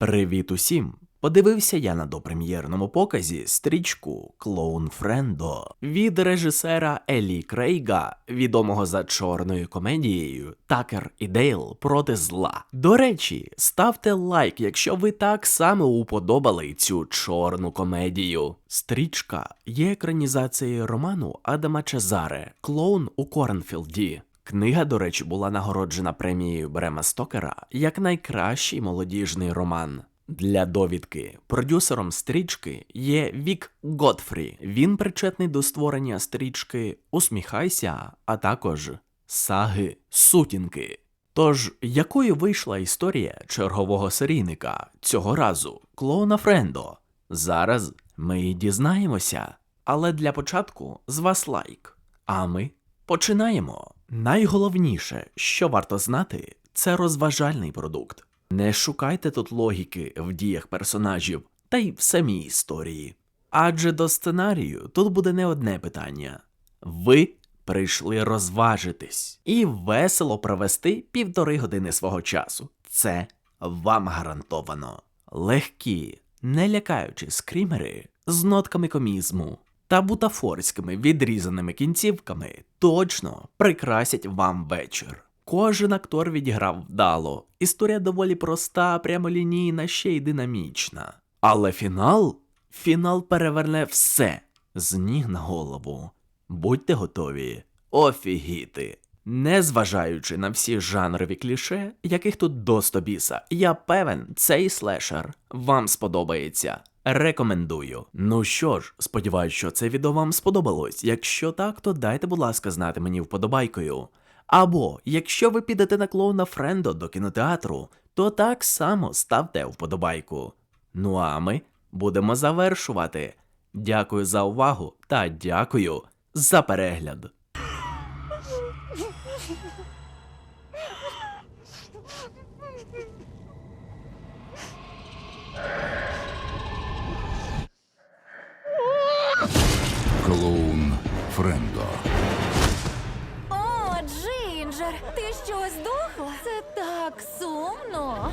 Привіт усім! Подивився я на допрем'єрному показі стрічку Клоун Френдо від режисера Елі Крейга, відомого за чорною комедією Такер і Дейл проти зла. До речі, ставте лайк, якщо ви так само уподобали цю чорну комедію. Стрічка є екранізацією роману Адама Чезаре Клоун у Корнфілді. Книга, до речі, була нагороджена премією Брема Стокера як найкращий молодіжний роман. Для довідки продюсером стрічки є Вік Готфрі. Він причетний до створення стрічки Усміхайся, а також саги Сутінки. Тож, якою вийшла історія чергового серійника цього разу клоуна Френдо? Зараз ми і дізнаємося. Але для початку з вас лайк. А ми починаємо. Найголовніше, що варто знати, це розважальний продукт. Не шукайте тут логіки в діях персонажів та й в самій історії. Адже до сценарію тут буде не одне питання. Ви прийшли розважитись і весело провести півтори години свого часу. Це вам гарантовано. Легкі, не лякаючі скрімери з нотками комізму та бутафорськими відрізаними кінцівками точно прикрасять вам вечір. Кожен актор відіграв вдало. Історія доволі проста, прямолінійна, ще й динамічна. Але фінал? Фінал переверне все з ніг на голову. Будьте готові офігіти. Незважаючи на всі жанрові кліше, яких тут до стобіса, я певен, цей слешер вам сподобається. Рекомендую. Ну що ж, сподіваюсь, що це відео вам сподобалось. Якщо так, то дайте, будь ласка, знати мені вподобайкою. Або якщо ви підете на клоуна Френдо до кінотеатру, то так само ставте вподобайку. Ну а ми будемо завершувати. Дякую за увагу та дякую за перегляд. Клоун Френдо. О, Джинджер, ти що здохла? Це так сумно.